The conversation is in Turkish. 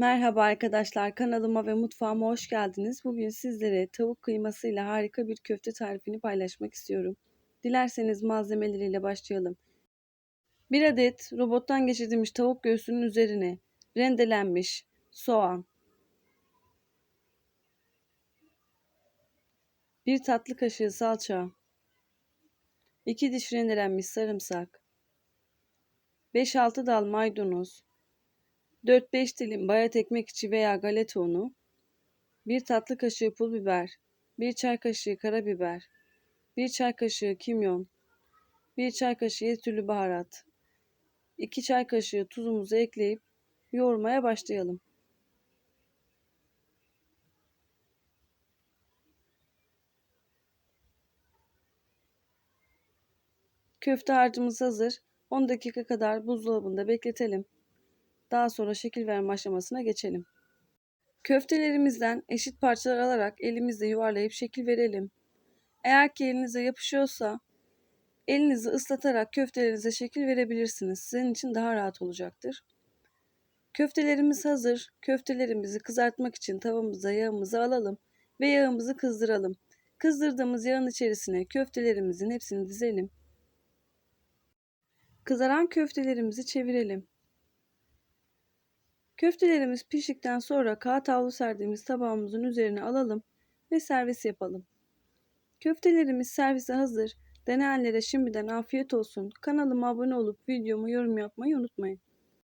Merhaba arkadaşlar, kanalıma ve mutfağıma hoş geldiniz. Bugün sizlere tavuk kıymasıyla harika bir köfte tarifini paylaşmak istiyorum. Dilerseniz malzemeleriyle başlayalım. 1 adet robottan geçirilmiş tavuk göğsünün üzerine rendelenmiş soğan, 1 tatlı kaşığı salça, 2 diş rendelenmiş sarımsak, 5-6 dal maydanoz, 4-5 dilim bayat ekmek içi veya galeta unu, 1 tatlı kaşığı pul biber, 1 çay kaşığı karabiber, 1 çay kaşığı kimyon, 1 çay kaşığı her baharat, 2 çay kaşığı tuzumuzu ekleyip yoğurmaya başlayalım. Köfte harcımız hazır. 10 dakika kadar buzdolabında bekletelim. Daha sonra şekil verme aşamasına geçelim. Köftelerimizden eşit parçalar alarak elimizle yuvarlayıp şekil verelim. Eğer ki elinize yapışıyorsa elinizi ıslatarak köftelerinize şekil verebilirsiniz. Sizin için daha rahat olacaktır. Köftelerimiz hazır. Köftelerimizi kızartmak için tavamıza yağımızı alalım ve yağımızı kızdıralım. Kızdırdığımız yağın içerisine köftelerimizin hepsini dizelim. Kızaran köftelerimizi çevirelim. Köftelerimiz piştikten sonra kağıt havlu serdiğimiz tabağımızın üzerine alalım ve servis yapalım. Köftelerimiz servise hazır. Deneyenlere şimdiden afiyet olsun. Kanalıma abone olup videomu yorum yapmayı unutmayın.